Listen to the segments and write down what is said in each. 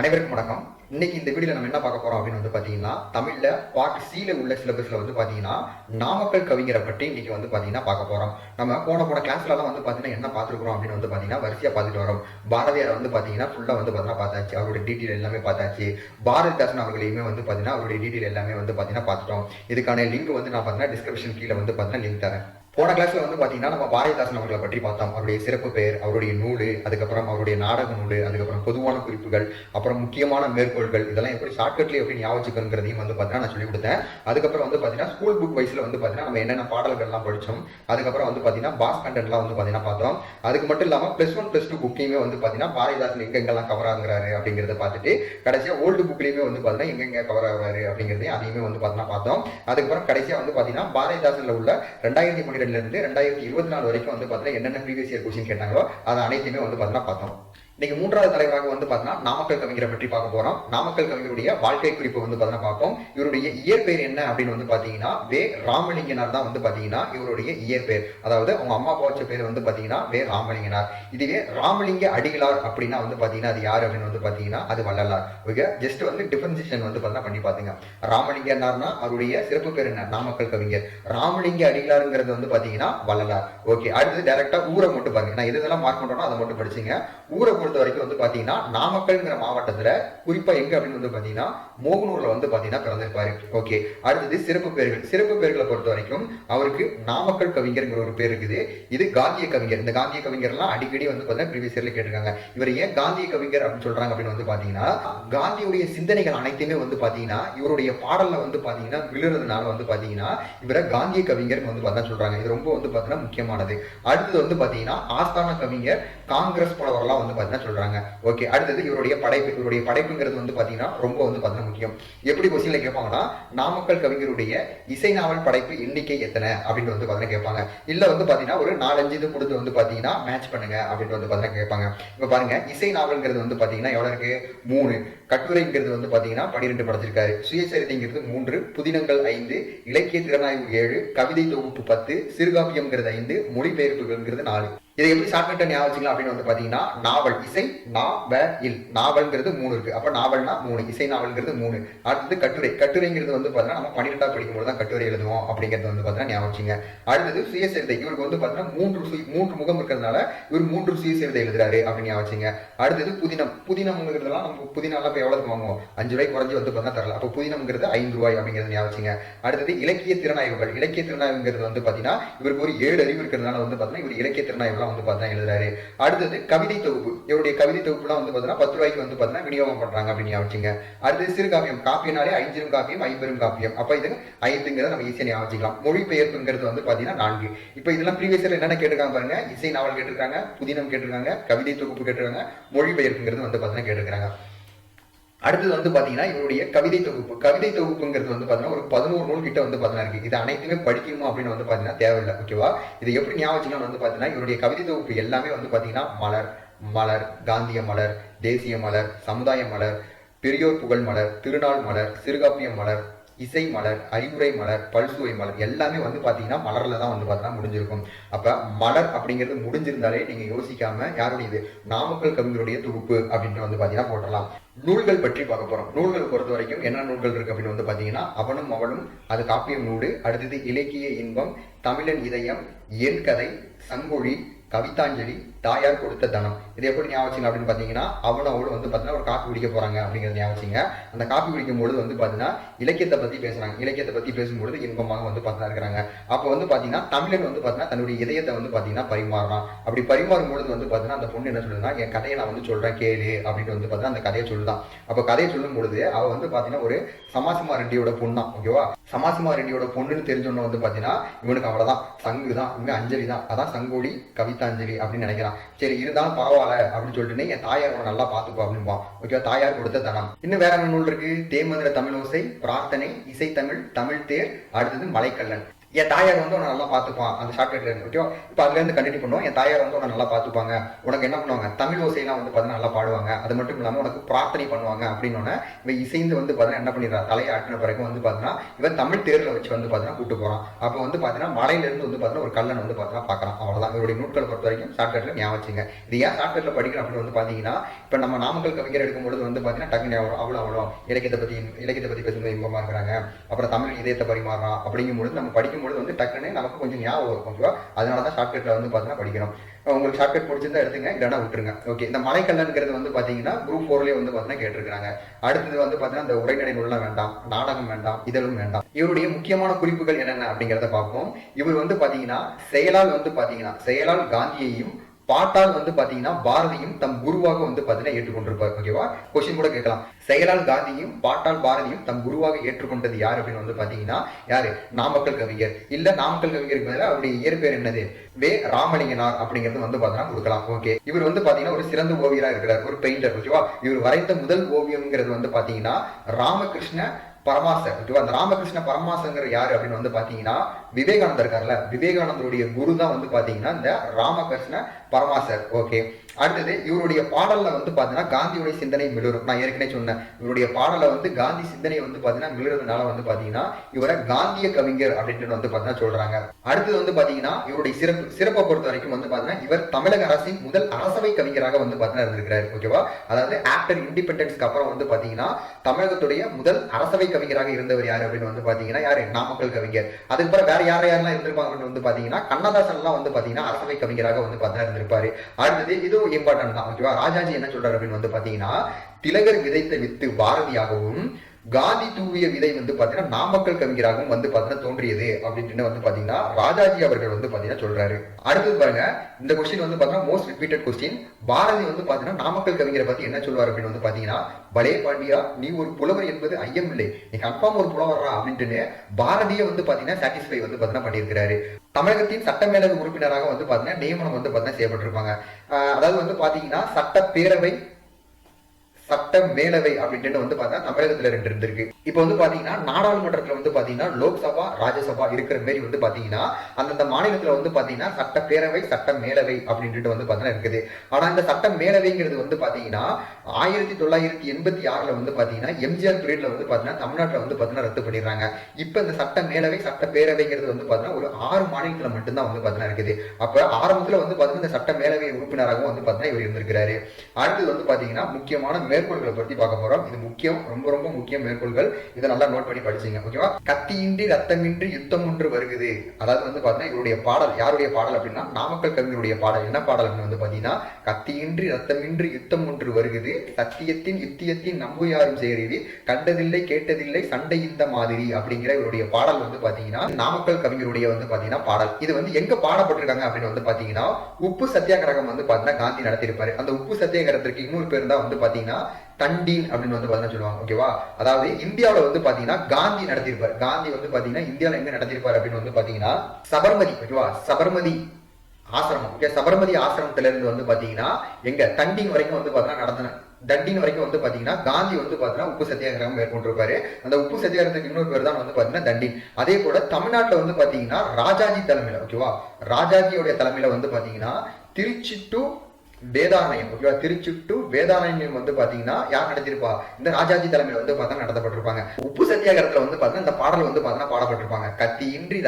அனைவருக்கும் வணக்கம். இன்னைக்கு இந்த வீடியோல நம்ம என்ன பார்க்க போறோம் அப்படின்னு வந்து பாத்தீங்கன்னா தமிழ்ல பாட்டு சீல உள்ள சிலபஸ்ல வந்து பாத்தீங்கன்னா நாமக்கல் கவிஞரை பற்றி இன்னைக்கு வந்து பாத்தீங்கன்னா பார்க்க போறோம். நம்ம போன போன கிளாஸ்ல எல்லாம் வந்து பாத்தீங்கன்னா என்ன பார்த்துருக்கோம் அப்படின்னு வந்து பாத்தீங்கன்னா வரிசையா பார்த்துட்டு வரோம். பாரதியார் வந்து பாத்தீங்கன்னா ஃபுல்லா வந்து பாத்தீங்கன்னா பார்த்தாச்சு. அவருடைய டீட்டெயில் எல்லாமே பார்த்தாச்சு. பாரதிதாசன் அவர்களையுமே வந்து பாத்தீங்கன்னா அவருடைய டீட்டெயில் எல்லாமே வந்து பாத்தீங்கன்னா பார்த்துட்டோம். இதுக்கான லிங்க் வந்து நான் பாத்தீங்கன்னா டிஸ்கிரிப்ஷன் கீழே வந்து பாத்தீங்கன்னா லிங்க் தரேன். போன கிளாஸ்ல வந்து பாத்தீங்கன்னா நம்ம பாரதிதாசன் அவர்களை பற்றி பார்த்தோம். அவருடைய சிறப்பு பெயர் அவருடைய நூல் அதுக்கப்புறம் அவருடைய நாடக நூல் அதுக்கப்புறம் பொதுவான குறிப்புகள் அப்புறம் முக்கியமான மேற்கோள்கள் இதெல்லாம் எப்படி ஷார்ட்கட்ல எப்படி ஞாபகம் வந்து பாத்தீங்கன்னா நான் சொல்லி கொடுத்தேன் அதுக்கப்புறம் வந்து பாத்தீங்கன்னா ஸ்கூல் புக் வைஸ்ல வந்து பாத்தீங்கன்னா நம்ம என்னென்ன பாடல்கள்லாம் படிச்சோம் அதுக்கப்புறம் வந்து பாத்தீங்கன்னா பாஸ் கண்டென்ட்லாம் வந்து பாத்தீங்கன்னா பார்த்தோம். அதுக்கு மட்டும் இல்லாம பிளஸ் ஒன் பிளஸ் டூ புக்கையுமே வந்து பாத்தீங்கன்னா பாரதிதாசன் எங்கெங்கெல்லாம் கவர் ஆகுறாரு அப்படிங்கறத பார்த்துட்டு கடைசியா ஓல்டு புக்லயுமே வந்து பாத்தீங்கன்னா எங்கெங்க கவர் ஆகுறாரு அப்படிங்கறதையும் அதையுமே வந்து பாத்தீங்கன்னா பார்த்தோம். அதுக்கப்புறம் கடைசியா வந்து பாத்தீங்கன்னா பாரதிதாசன்ல உள்ள ரெண்டாயிரத்தி இருந்து ரெண்டாயிரத்தி இருபத்தி நாலு வரைக்கும் வந்து பாத்தீங்கன்னா என்னென்ன ப்ரீவியஸ் இயர் கொஸ்டின் கேட்டாங்களோ அதை அனைத்துமே வந்து பாத்தீங்கன்னா பார்த்தோம். இன்னைக்கு மூன்றாவது தலைவராக வந்து பார்த்தீங்கன்னா நாமக்கல் கவிஞரை பற்றி பார்க்க போறோம். நாமக்கல் கவிஞருடைய வாழ்க்கை குறிப்பு வந்து பார்த்தீங்கன்னா பார்ப்போம். இவருடைய இயற்பெயர் என்ன அப்படின்னு வந்து பாத்தீங்கன்னா வே. ராமலிங்கனார் தான் வந்து பாத்தீங்கன்னா இவருடைய இயற்பெயர். அதாவது அவங்க அம்மா அப்பா வச்ச பேர் வந்து பாத்தீங்கன்னா வே. ராமலிங்கனார். இதுவே ராமலிங்க அடிகளார் அப்படின்னா வந்து பாத்தீங்கன்னா அது யார் அப்படின்னு வந்து பாத்தீங்கன்னா அது வள்ளலார். ஓகே? ஜஸ்ட் வந்து டிஃபரன்சியேஷன் வந்து பார்த்தீங்கன்னா பண்ணி பாத்துங்க. ராமலிங்கனார்னா அவருடைய சிறப்பு பேர் என்ன? நாமக்கல் கவிஞர். ராமலிங்க அடிகளாருங்கிறது வந்து பாத்தீங்கன்னா வள்ளலார். ஓகே? அடுத்து டேரக்டா ஊரை மட்டும் பாருங்க. நான் எது இதெல்லாம் மார்க் பண்றேனோ அதை மட்டும் படிச்சுங்க. ஊரை பொறுத்த பொறுத்த வரைக்கும் வந்து பார்த்தீங்கன்னா நாமக்கல்ங்கிற மாவட்டத்தில் குறிப்பாக எங்கே அப்படின்னு வந்து பார்த்தீங்கன்னா மோகனூரில் வந்து பார்த்தீங்கன்னா பிறந்திருப்பாரு. ஓகே அடுத்தது சிறப்பு பேர்கள். சிறப்பு பேர்களை பொறுத்த வரைக்கும் அவருக்கு நாமக்கல் கவிஞர்ங்கிற ஒரு பேர் இருக்குது. இது காந்திய கவிஞர். இந்த காந்திய கவிஞர்லாம் அடிக்கடி வந்து பார்த்தீங்கன்னா ப்ரீவியஸ் இயரில் கேட்டிருக்காங்க. இவர் ஏன் காந்திய கவிஞர் அப்படின்னு சொல்கிறாங்க அப்படின்னு வந்து பார்த்தீங்கன்னா காந்தியுடைய சிந்தனைகள் அனைத்துமே வந்து பார்த்தீங்கன்னா இவருடைய பாடலில் வந்து பார்த்தீங்கன்னா விழுறதுனால வந்து பார்த்தீங்கன்னா இவரை காந்திய கவிஞர் வந்து பார்த்தா சொல்கிறாங்க இது ரொம்ப வந்து பார்த்தீங்கன்னா முக்கியமானது. அடுத்தது வந்து பார்த்தீங்கன்னா ஆஸ்தான கவிஞர் காங்கிரஸ் புலவர்லாம் வந்து பார்த்தீங்கன்னா சொல்றாங்க. ஓகே அடுத்தது இவருடைய படைப்பு இவருடைய படைப்புங்கிறது வந்து பாத்தீங்கன்னா ரொம்ப வந்து பாத்தீங்கன்னா முக்கியம். எப்படி கொஸ்டின்ல கேட்பாங்கன்னா நாமக்கல் கவிஞருடைய இசை நாவல் படைப்பு எண்ணிக்கை எத்தனை அப்படின்னு வந்து பாத்தீங்கன்னா கேட்பாங்க இல்ல வந்து பாத்தீங்கன்னா ஒரு நாலஞ்சு இது கொடுத்து வந்து பாத்தீங்கன்னா மேட்ச் பண்ணுங்க அப்படின்னு வந்து பாத்தீங்கன்னா கேட்பாங்க இப்ப பாருங்க இசை நாவல்ங்கிறது வந்து பாத்தீங்கன்னா எவ்வளவு இருக்கு? மூணு. கட்டுரைங்கிறது வந்து பாத்தீங்கன்னா பன்னிரெண்டு படைச்சிருக்காரு. சுயசரிதைங்கிறது மூன்று புதினங்கள் ஐந்து இலக்கிய திறனாய்வு ஏழு கவிதை தொகுப்பு பத்து சிறுகாப்பியம்ங்கிறது ஐந்து மொழிபெயர்ப்புகள்ங்கிறது நாலு. இதை எப்படி ஷார்ட்கட்டா ஞாபகம் வச்சுக்கலாம் அப்படின்னு வந்து பாத்தீங்கன்னா நாவல் இசை நா வ இல். நாவல்ங்கிறது மூணு இருக்கு. அப்ப நாவல்னா மூணு இசை நாவல்ங்கிறது மூணு. அடுத்தது கட்டுரை. கட்டுரைங்கிறது வந்து பார்த்தீங்கன்னா நம்ம பன்னிரெண்டா படிக்கும்போது தான் கட்டுரை எழுதுவோம் அப்படிங்கிறது வந்து பாத்தீங்கன்னா ஞாபகம் வச்சுங்க. அடுத்தது சுயசரிதை. இவருக்கு வந்து பாத்தீங்கன்னா மூன்று சுய மூன்று முகம் இருக்கிறதுனால இவர் மூன்று சுயசரிதை எழுதுறாரு அப்படின்னு ஞாபகம் வச்சுங்க. அடுத்தது புதினம். புதினம்ங்கிறதுலாம் நம்ம புதினம்லாம் இப்போ எவ்வளவு வாங்குவோம்? அஞ்சு ரூபாய் குறைஞ்சி வந்து பார்த்தீங்கன்னா தரல அப்போ புதினம்ங்கிறது ஐந்து ரூபாய் அப்படிங்கிறது ஞாபகம் வச்சுங்க. அடுத்தது இலக்கிய திறனாய்வுகள். இலக்கிய திறனாய்வுங்கிறது வந்து பாத்தீங்கன்னா இவருக்கு ஒரு ஏழு அறிவு இருக்கிறதுனால வந்து பாத்தீங்கன்னா இவர் இலக்கிய திறனாய்வுலாம் வந்து பார்த்தீங்கன்னா எழுதுறாரு. அடுத்தது கவிதை தொகுப்பு. இவருடைய கவிதை தொகுப்புலாம் வந்து பார்த்தீங்கன்னா பத்து ரூபாய்க்கு வந்து பார்த்தீங்கன்னா விநியோகம் பண்ணுறாங்க அப்படின்னு ஞாபகம் வச்சுங்க. அடுத்தது சிறுகாப்பியம் காப்பியனாலே ஐஞ்சிரும் காப்பியம் ஐம்பெரும் காப்பியம். அப்போ இது ஐந்துங்கிறத நம்ம ஈஸியா ஞாபகம் மொழிபெயர்ப்புங்கிறது வந்து பார்த்தீங்கன்னா நான்கு. இப்போ இதெல்லாம் ப்ரீவியஸ் இயர்ல என்னென்ன கேட்டிருக்காங்க பாருங்க? இசை நாவல் கேட்டிருக்காங்க புதினம் கேட்டிருக்காங்க கவிதை தொகுப்பு கேட்டிருக்காங்க மொழிபெயர்ப்புங்கிறது வந்து பார்த்தீங்கன்னா கேட்டிருக்காங்க அடுத்தது வந்து பாத்தீங்கன்னா இவருடைய கவிதை தொகுப்பு. கவிதை தொகுப்புங்கிறது வந்து பாத்தீங்கன்னா ஒரு பதினோரு நூல் கிட்ட வந்து பாத்தீங்கன்னா இருக்கு. இது அனைத்துமே படிக்கணுமா அப்படின்னு வந்து பாத்தீங்கன்னா தேவையில்லை ஓகேவா? இது எப்படி ஞாபகம் வந்து பாத்தீங்கன்னா இவருடைய கவிதை தொகுப்பு எல்லாமே வந்து பாத்தீங்கன்னா மலர் மலர் காந்திய மலர் தேசிய மலர் சமுதாய மலர் பெரியோர் புகழ் மலர் திருநாள் மலர் சிறுகாப்பிய மலர் இசை மலர் அறிவுரை மலர் பல்சுவை மலர் எல்லாமே வந்து பார்த்தீங்கன்னா மலரில் தான் வந்து பார்த்தீங்கன்னா முடிஞ்சிருக்கும். அப்போ மலர் அப்படிங்கிறது முடிஞ்சிருந்தாலே நீங்கள் யோசிக்காம யாருடைய இது நாமக்கல் கவிஞருடைய தொகுப்பு அப்படின்ட்டு வந்து பார்த்தீங்கன்னா போட்டலாம் நூல்கள் பற்றி பார்க்க போகிறோம் நூல்கள் பொறுத்த வரைக்கும் என்ன நூல்கள் இருக்கு அப்படின்னு வந்து பார்த்தீங்கன்னா அவனும் அவளும் அது காப்பியம் நூடு அடுத்தது இலக்கிய இன்பம் தமிழன் இதயம் என் கதை சங்கொழி கவிதாஞ்சலி தாயார் கொடுத்த தனம். இது எப்படி ஞாபகம் அப்படின்னு பார்த்தீங்கன்னா அவனும் வந்து பார்த்தீங்கன்னா ஒரு காப்பி குடிக்க போறாங்க அப்படிங்கறது ஞாபகம் அந்த காப்பி குடிக்கும் பொழுது வந்து பார்த்தீங்கன்னா இலக்கியத்தை பத்தி பேசுறாங்க. இலக்கியத்தை பத்தி பேசும்பொழுது இன்பமாக வந்து பார்த்தா இருக்கிறாங்க. அப்போ வந்து பார்த்தீங்கன்னா தமிழன் வந்து பார்த்தீங்கன்னா தன்னுடைய இதயத்தை வந்து பார்த்தீங்கன்னா பரிமாறான் அப்படி பரிமாறும் பொழுது வந்து பார்த்தீங்கன்னா அந்த பொண்ணு என்ன சொல்லுதுன்னா என் கதையை நான் வந்து சொல்றேன் கேளு அப்படின்னு வந்து பார்த்தீங்கன்னா அந்த கதையை சொல்லுதான். அப்போ கதையை சொல்லும் பொழுது அவ வந்து பார்த்தீங்கன்னா ஒரு சமாசிமா ரெட்டியோட பொண்ணு தான் ஓகேவா சமாசிமா ரெட்டியோட பொண்ணுன்னு தெரிஞ்சோன்னு வந்து பார்த்தீங்கன்னா இவனுக்கு அவ்வளோதான் சங்கு தான் இவங்க அஞ்சலி தான் அதான் சங்கோடி கவிதாஞ்சலி அப்படின்னு நினைக்கிறான். சரி இருந்தாலும் பரவாயில்ல அப்படின்னு சொல்லிட்டு என் தாயார் உன்னை நல்லா பாத்துப்பா அப்படின்பான் ஓகேவா தாயார் கொடுத்த தனம். இன்னும் வேற என்ன நூல் இருக்கு? தேமதுர தமிழோசை பிரார்த்தனை இசைத்தமிழ் தமிழ் தேர் அடுத்தது மலைக்கல்லன். என் தாயார் வந்து உன்னை நல்லா பார்த்துப்பான். அந்த ஷார்ட்கட்ல இருந்து இப்போ அதுலேருந்து கண்டினியூ பண்ணுவோம். என் தாயார் வந்து உன்னை நல்லா பார்த்துப்பாங்க. உனக்கு என்ன பண்ணுவாங்க? தமிழ் ஓசையெல்லாம் வந்து பார்த்தீங்கன்னா நல்லா பாடுவாங்க. அது மட்டும் இல்லாமல் உனக்கு பிரார்த்தனை பண்ணுவாங்க அப்படின்னு இவன் இசைந்து வந்து பார்த்தீங்கன்னா என்ன பண்ணிடுறான் தலையை ஆட்டின பிறகு வந்து பார்த்தீங்கன்னா இவன் தமிழ் தேரில் வச்சு வந்து பார்த்தீங்கன்னா கூட்டு போறான். அப்போ வந்து பார்த்தீங்கன்னா மலையில இருந்து வந்து பார்த்தீங்கன்னா ஒரு கல்லன் வந்து பார்த்தீங்கன்னா பார்க்கலாம். அவ்வளோதான் இவருடைய நூட்களை பொறுத்த வரைக்கும் ஷார்ட்கட்டில் ஞாபகம் வச்சுங்க. இது ஏன் ஷார்ட்கட்டில் படிக்கணும் அப்படின்னு வந்து பார்த்தீங்கன்னா இப்போ நம்ம நாமக்கல் கவிஞர் எடுக்கும்பொழுது வந்து பார்த்தீங்கன்னா டக்குனு அவ்வளோ அவ்வளோ இலக்கியத்தை பற்றி இலக்கியத்தை பற்றி பேசும்போது இன்பமாக இருக்கிறாங்க. அப்புறம் தமிழ் இதயத்தை பரிமாறான் அப்படிங்கும்பொழுது நம்ம படிக்கும்பொழுது வந்து டக்குன்னு நமக்கு கொஞ்சம் ஞாபகம் வரும் கொஞ்சம் அதனால தான் ஷார்ட்கட்டில் வந்து பார்த்தீங்கன்னா படிக்கணும். உங்களுக்கு ஷார்ட்கட் பிடிச்சிருந்தா எடுத்துங்க இல்லைனா விட்டுருங்க. ஓகே இந்த மலைக்கல்லங்கிறது வந்து பார்த்தீங்கன்னா குரூப் ஃபோர்லேயே வந்து பார்த்தீங்கன்னா கேட்டிருக்கிறாங்க. அடுத்தது வந்து பார்த்தீங்கன்னா இந்த உரைநடை நூல்லாம் வேண்டாம் நாடகம் வேண்டாம் இதெல்லாம் வேண்டாம். இவருடைய முக்கியமான குறிப்புகள் என்னென்ன அப்படிங்கிறத பார்ப்போம். இவர் வந்து பார்த்தீங்கன்னா செயலால் வந்து பார்த்தீங்கன்னா செயலால் காந்தியையும் பாட்டால் வந்து பாத்தீங்கன்னா பாரதியும் தம் குருவாக வந்து பாத்தீங்கன்னா ஏற்றுக்கொண்டிருப்பார். ஓகேவா கொஸ்டின் கூட கேட்கலாம். செயலால் காந்தியும் பாட்டால் பாரதியும் தம் குருவாக ஏற்றுக்கொண்டது யார் அப்படின்னு வந்து பாத்தீங்கன்னா யாரு? நாமக்கல் கவிஞர். இல்ல நாமக்கல் கவிஞருக்கு பதிலா அவருடைய இயற்பெயர் என்னது? வே. ராமலிங்கனார் அப்படிங்கிறது வந்து பாத்தீங்கன்னா கொடுக்கலாம். ஓகே இவர் வந்து பாத்தீங்கன்னா ஒரு சிறந்த ஓவியரா இருக்கிறார். ஒரு பெயிண்டர் ஓகேவா இவர் வரைந்த முதல் ஓவியம்ங்கிறது வந்து பாத்தீங்கன்னா ராமகிருஷ்ண பரமாசர் ஓகேவா அந்த ராமகிருஷ்ண பரமாசங்கிற யாரு அப்படின்னு வந்து பாத்தீங்கன்னா விவேகானந்தர் இருக்கார்ல. விவேகானந்தருடைய குரு தான் வந்து பாத்தீங்கன்னா இந்த ராமகிருஷ்ண பரமாசர் ஓகே அடுத்தது இவருடைய பாடல்ல வந்து பாத்தீங்கன்னா காந்தியுடைய சிந்தனை மிளரும் நான் ஏற்கனவே சொன்னேன் இவருடைய பாடல வந்து காந்தி சிந்தனை வந்து பாத்தீங்கன்னா மிளறதுனால வந்து பாத்தீங்கன்னா இவரை காந்திய கவிஞர் அப்படின்ட்டு வந்து பாத்தீங்கன்னா சொல்றாங்க அடுத்தது வந்து பாத்தீங்கன்னா இவருடைய சிறப்பு சிறப்பை பொறுத்த வரைக்கும் வந்து பாத்தீங்கன்னா இவர் தமிழக அரசின் முதல் அரசவை கவிஞராக வந்து பாத்தீங்கன்னா இருந்திருக்கிறார் ஓகேவா அதாவது ஆஃப்டர் இண்டிபெண்டன்ஸ்க்கு அப்புறம் வந்து பாத்தீங்கன்னா தமிழகத்துடைய முதல் அரசவை கவிஞராக இருந்தவர் யாரு அப்படின்னு வந்து பாத்தீங்கன்னா யாரு நாமக்கல் கவிஞர் அதுக்கப்புறம் வேற யார் யாரெல்லாம் இருந்திருப்பாங்க அப்படின்னு வந்து பாத்தீங்கன்னா கண்ணதாசன் எல்லாம் வந்து பாத்தீங்கன்னா அரசவை கவிஞராக வந்து பாத்தீங்கன்னா இருந்திருப்பாரு அடுத்தது இது இதுவும் இம்பார்ட்டன்ட் தான் ஓகேவா ராஜாஜி என்ன சொல்றாரு அப்படின்னு வந்து பாத்தீங்கன்னா திலகர் விதைத்த வித்து பாரதியாகவும் காந்தி தூவிய விதை வந்து பாத்தீங்கன்னா நாமக்கல் கவிஞராகவும் வந்து பாத்தீங்கன்னா தோன்றியது அப்படின்னு வந்து பாத்தீங்கன்னா ராஜாஜி அவர்கள் வந்து பாத்தீங்கன்னா சொல்றாரு அடுத்தது பாருங்க இந்த கொஸ்டின் வந்து பாத்தீங்கன்னா மோஸ்ட் ரிப்பீட்டட் கொஸ்டின் பாரதி வந்து பாத்தீங்கன்னா நாமக்கல் கவிஞரை பத்தி என்ன சொல்வார் அப்படின்னு வந்து பாத்தீங்கன்னா பலே பாண்டியா நீ ஒரு புலவர் என்பது ஐயம் இல்லை நீ கன்ஃபார்ம் ஒரு புலவரா அப்படின்ட்டு பாரதியை வந்து பாத்தீங்கன்னா சாட்டிஸ்ஃபை வந்து பாத்தீங்கன்னா பண்ணியிருக்கிறாரு தமிழகத்தின் சட்டமேலவை உறுப்பினராக வந்து பாத்தீங்கன்னா நியமனம் வந்து பாத்தீங்கன்னா செய்யப்பட்டிருப்பாங்க அதாவது வந்து பாத்தீங்கன்னா சட்டப்பேரவை சட்ட மேலவை அப்படின்ட்டு வந்து பார்த்தா தமிழகத்துல ரெண்டு இருந்திருக்கு இப்போ வந்து பாத்தீங்கன்னா நாடாளுமன்றத்துல வந்து பாத்தீங்கன்னா லோக்சபா ராஜ்யசபா இருக்கிற மாதிரி வந்து பாத்தீங்கன்னா அந்தந்த மாநிலத்துல வந்து பாத்தீங்கன்னா சட்டப்பேரவை சட்ட மேலவை அப்படின்ட்டு வந்து பாத்தீங்கன்னா இருக்குது ஆனா இந்த சட்ட மேலவைங்கிறது வந்து பாத்தீங்கன்னா ஆயிரத்தி தொள்ளாயிரத்தி எண்பத்தி ஆறுல வந்து பாத்தீங்கன்னா எம்ஜிஆர் பீரியட்ல வந்து பாத்தீங்கன்னா தமிழ்நாட்டுல வந்து பாத்தீங்கன்னா ரத்து பண்ணிடுறாங்க இப்ப இந்த சட்ட மேலவை சட்ட பேரவைங்கிறது வந்து பாத்தீங்கன்னா ஒரு ஆறு மாநிலத்துல மட்டும்தான் வந்து பாத்தீங்கன்னா இருக்குது அப்ப ஆரம்பத்துல வந்து பாத்தீங்கன்னா இந்த சட்ட மேலவை உறுப்பினராகவும் வந்து பாத்தீங்கன்னா இவர் இருந்திருக்கிறாரு அடுத்தது வந்து பாத்தீங்கன்னா முக்கியமான மேற்கோள்களை பத்தி பார்க்க போறோம். இது முக்கியம் ரொம்ப ரொம்ப முக்கிய மேற்கோள்கள். இதை நல்லா நோட் பண்ணி படிச்சீங்க ஓகேவா கத்தியின்றி ரத்தமின்றி யுத்தம் ஒன்று வருகுது. அதாவது வந்து பாத்தீங்கன்னா இவருடைய பாடல் யாருடைய பாடல் அப்படின்னா நாமக்கல் கவிஞருடைய பாடல். என்ன பாடல் அப்படின்னு வந்து பாத்தீங்கன்னா கத்தியின்றி ரத்தமின்றி யுத்தம் ஒன்று வருகுது. சத்தியத்தின் யுத்தியத்தின் நம்பு யாரும் சேருவி கண்டதில்லை கேட்டதில்லை சண்டை இந்த மாதிரி அப்படிங்கிற இவருடைய பாடல் வந்து பாத்தீங்கன்னா நாமக்கல் கவிஞருடைய வந்து பாத்தீங்கன்னா பாடல். இது வந்து எங்க பாடப்பட்டிருக்காங்க அப்படின்னு வந்து பாத்தீங்கன்னா உப்பு சத்தியாகிரகம் வந்து பாத்தீங்கன்னா காந்தி நடத்தியிருப்பாரு. அந்த உப்பு சத்தியாகிரகத்திற்கு இன்னொரு பேர் தான் வந்து பாத்தீங்கன்னா தண்டீன் அப்படின்னு வந்து பார்த்தீங்கன்னா சொல்லுவாங்க ஓகேவா அதாவது இந்தியாவில் வந்து பார்த்தீங்கன்னா காந்தி நடத்தியிருப்பாரு காந்தி வந்து பாத்தீங்கன்னா இந்தியாவில் எங்க நடத்தியிருப்பாரு அப்படின்னு வந்து பார்த்தீங்கன்னா சபர்மதி ஓகேவா சபர்மதி ஆசிரமம் ஓகே சபர்மதி ஆசிரமத்துல இருந்து வந்து பாத்தீங்கன்னா எங்க தண்டின் வரைக்கும் வந்து பாத்தீங்கன்னா நடந்தன தண்டின் வரைக்கும் வந்து பாத்தீங்கன்னா காந்தி வந்து பாத்தீங்கன்னா உப்பு சத்தியாகிரகம் மேற்கொண்டிருப்பாரு அந்த உப்பு சத்தியாகிரகத்துக்கு இன்னொரு பேர் தான் வந்து பாத்தீங்கன்னா தண்டின் அதே போல தமிழ்நாட்டுல வந்து பாத்தீங்கன்னா ராஜாஜி தலைமையில ஓகேவா ராஜாஜியோட தலைமையில வந்து பாத்தீங்கன்னா திருச்சி டு வேதாலயம் ஓகேவா திருச்சி டு வேதாரண்யம் வந்து பாத்தீங்கன்னா யார் நடத்திருப்பா இந்த ராஜாஜி தலைமையில வந்து பார்த்தா நடத்தப்பட்டிருப்பாங்க. உப்பு சத்தியாகிரகத்துல வந்து பாத்தீங்கன்னா இந்த பாடல் வந்து பாத்தீங்கன்னா பாடப்பட்டிருப்பாங்க.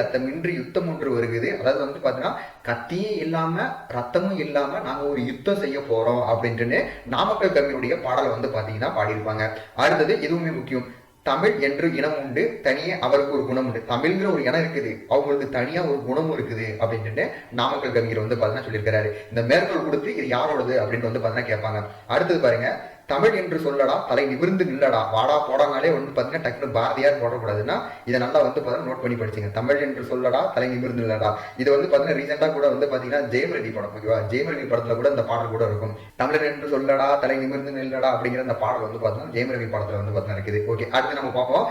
ரத்தம் இன்றி யுத்தம் ஒன்று வருகிறது. அதாவது வந்து பாத்தீங்கன்னா கத்தியும் இல்லாம ரத்தமும் இல்லாம நாங்க ஒரு யுத்தம் செய்ய போறோம் அப்படின்ட்டு நாமக்கல் கவிஞருடைய பாடலை வந்து பாத்தீங்கன்னா பாடியிருப்பாங்க. அடுத்தது எதுவுமே முக்கியம். தமிழ் என்று இனம் உண்டு தனியே அவருக்கு ஒரு குணம் உண்டு. தமிழ்ங்கிற ஒரு இனம் இருக்குது அவங்களுக்கு தனியா ஒரு குணமும் இருக்குது அப்படின்ட்டு நாமக்கல் கவிஞர் வந்து பார்த்தீங்கன்னா சொல்லியிருக்கிறாரு. இந்த மேற்கோள் கொடுத்து இது யாரோடது அப்படின்னு வந்து பார்த்தீங்கன்னா கேட்பாங்க. அடுத்தது பாருங்க தமிழ் என்று சொல்லடா தலை நிமிர்ந்து நில்லடா. வாடா போடானாலே வந்து பாத்தீங்கன்னா டக்குனு பாரதியார் போடக்கூடாதுன்னா இதை நல்லா வந்து பார்த்தீங்கன்னா நோட் பண்ணி படிச்சுங்க. தமிழ் என்று சொல்லடா தலை நிமிர்ந்து நில்லடா. இது வந்து பாத்தீங்கன்னா ரீசெண்டா கூட வந்து பார்த்தீங்கன்னா ஜெயம் ரவி படம் ஓகேவா ஜெயம் ரவி படத்துல கூட இந்த பாடல் கூட இருக்கும். தமிழர் என்று சொல்லடா தலை நிமிர்ந்து நில்லடா அப்படிங்கிற அந்த பாடல் வந்து பார்த்தீங்கன்னா ஜெயம் ரவி படத்துல வந்து பார்த்தீங்கன்னா இருக்குது. ஓகே அடுத்து நம்ம பார்ப்போம்.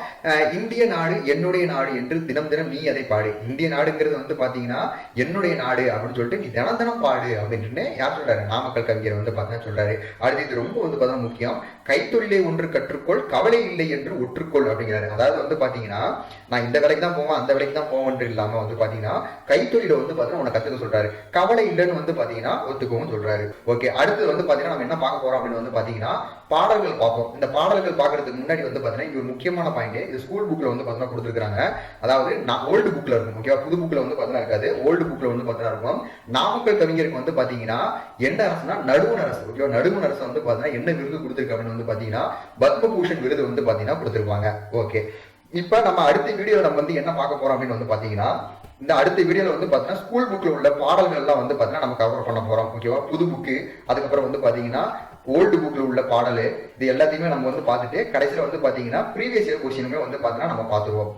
இந்திய நாடு என்னுடைய நாடு என்று தினம் தினம் நீ அதை பாடு. இந்திய நாடுங்கிறது வந்து பாத்தீங்கன்னா என்னுடைய நாடு அப்படின்னு சொல்லிட்டு நீ தினம் தினம் பாடு அப்படின்னு யார் சொல்றாரு? நாமக்கல் கவிஞர் வந்து பாத்தீங்கன்னா சொல்றாரு. அடுத்து இது ரொம்ப வந்து முக்கியம். கைத்தொழிலை ஒன்று கற்றுக்கொள் கவலை இல்லை என்று ஒற்றுக்கொள் அப்படிங்கிறாரு. அதாவது வந்து பாத்தீங்கன்னா நான் இந்த வேலைக்கு தான் போவேன் அந்த வேலைக்கு தான் போவேன் இல்லாம வந்து பாத்தீங்கன்னா கைத்தொழில வந்து பாத்தீங்கன்னா உனக்கு கத்துக்க சொல்றாரு. கவலை இல்லைன்னு வந்து பாத்தீங்கன்னா ஒத்துக்கவும் சொல்றாரு. ஓகே அடுத்து வந்து பாத்தீங்கன்னா நம்ம என்ன பார்க்க போறோம் அப்படின்னு வந்து பாத்தீங்கன்னா பாடல்கள் பார்ப்போம் இந்த பாடல்கள் பார்க்கறதுக்கு முன்னாடி வந்து பார்த்தீங்கன்னா இது ஒரு முக்கியமான பாயிண்ட் இது ஸ்கூல் புக்ல வந்து பார்த்தீங்கன்னா கொடுத்துருக்காங்க அதாவது நான் ஓல்டு புக்ல இருக்கும் ஓகேவா புது புக்ல வந்து பார்த்தீங்கன்னா இருக்காது. ஓல்டு புக்ல வந்து பார்த்தீங்கன்னா இருக்கும் நாமக்கல் கவிஞருக்கு வந்து பார்த்தீங்கன்னா என்ன அரசுனா நடுவண் அரசு ஓகேவா நடுவண் அரசு வந்து பார்த்தீங்கன்னா என்ன விருது கொடுத்துருக்கு அப்படின்னு வந்து பார்த்தீங்கன்னா பத்மபூஷன் விருது வந்து பார்த்தீங்கன்னா கொடுத்துருப்பாங்க. ஓகே இப்போ நம்ம அடுத்த வீடியோ நம்ம வந்து என்ன பார்க்க போறோம் அப்படின்னு வந்து பார்த்தீங்கன்னா இந்த அடுத்த வீடியோவில் வந்து பார்த்தீங்கன்னா ஸ்கூல் புக்கில் உள்ள பாடல்கள்லாம் வந்து பார்த்தீங்கன்னா நம்ம கவர் பண்ண போகிறோம் ஓகேவா புது புக்கு அதுக்கப்புறம் வந்து பார்த்தீங்கன்னா ஓல்டு புக்கில் உள்ள பாடல் இது எல்லாத்தையுமே நம்ம வந்து பார்த்துட்டு கடைசியில் வந்து பார்த்தீங்கன்னா ப்ரீவியஸ் இயர் கொஸ்டினுமே வந்து பார்த்தீங்கன்னா நம்ம பார்த்துருவோம்.